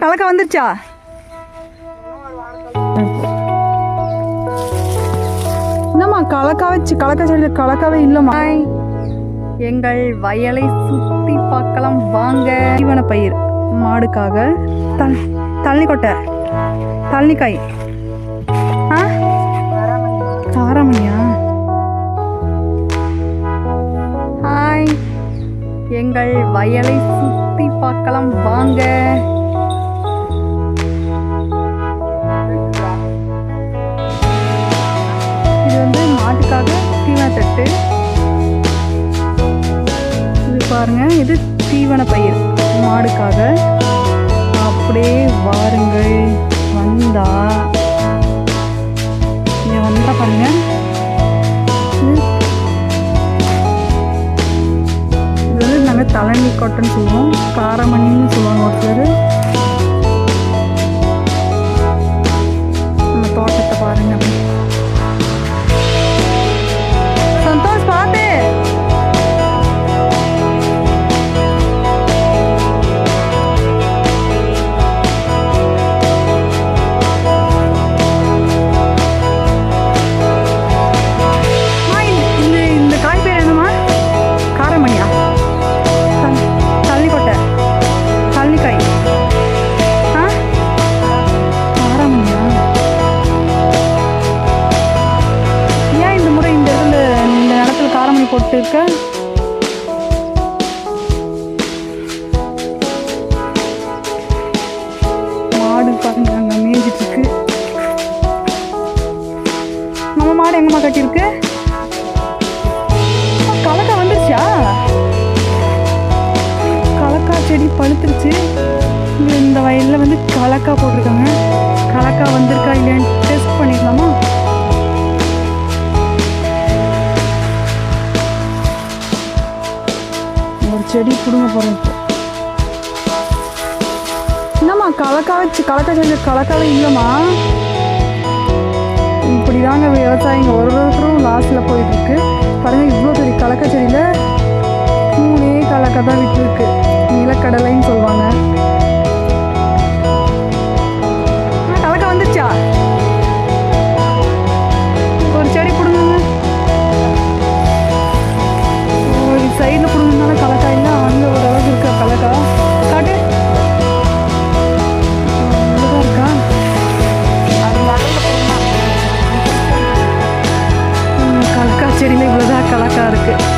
கலக்க வந்துருச்சா? என்னம்மா கலக்கா வச்சு கலக்க செடி கலக்கவே இல்லைம்மா. எங்கள் வயலை சுத்தி பார்க்கலாம் வாங்க. தீவன பயிர் மாடுக்காக தள் தள்ளி கொட்டை தள்ளிக்காய் ஆ? காரமணியா ஹாய் எங்கள் வயலை சுத்தி பார்க்கலாம் வாங்க. போட்டு இது பாருங்க இது தீவன பயிர். மாடுக்காக அப்படியே வாருங்கள். வந்தா. இங்க வந்தா பாருங்கள் இது வந்து நாங்கள் தலைநீ கொட்டைன்னு சொல்லுவோம். காரமணின்னு சொல்லுவாங்க ஒரு சிலர். நிலத்துல மாடு பாருங்க அங்கே மேய்ஞ்சிட்டு இருக்கு நம்ம மாடு எங்கம்மா கட்டியிருக்கு? கலக்கா வந்துருச்சா? கலக்கா செடி பழுத்துருச்சு. இந்த வயலில் வந்து கலக்கா போட்டிருக்காங்க. கலக்கா வந்திருக்கா இல்லையான்னு டெஸ்ட் பண்ணிக்கலாமா செடி பிடுங்க போகிறோம் இப்போ என்னம்மா கலக்காவை கலக்கா செடி கலக்காவே இல்லைம்மா. இப்படி தாங்க விவசாயிங்க ஒரு ஒருத்தரும் லாஸில் போயிட்டுருக்கு. பாருங்கள் இவ்வளோ பெரிய கலக்கா செடியில் மூணே கலக்கா தான் விட்டுருக்கு. நிலக்கடலைன்னு சொல்லுவாங்க. கலக்கா வந்துருச்சா? ஒரு செடி பிடுங்குங்க ஒரு சைடில் பிடுங்க செடியில் இவ்வளோதான் கலக்காக இருக்குது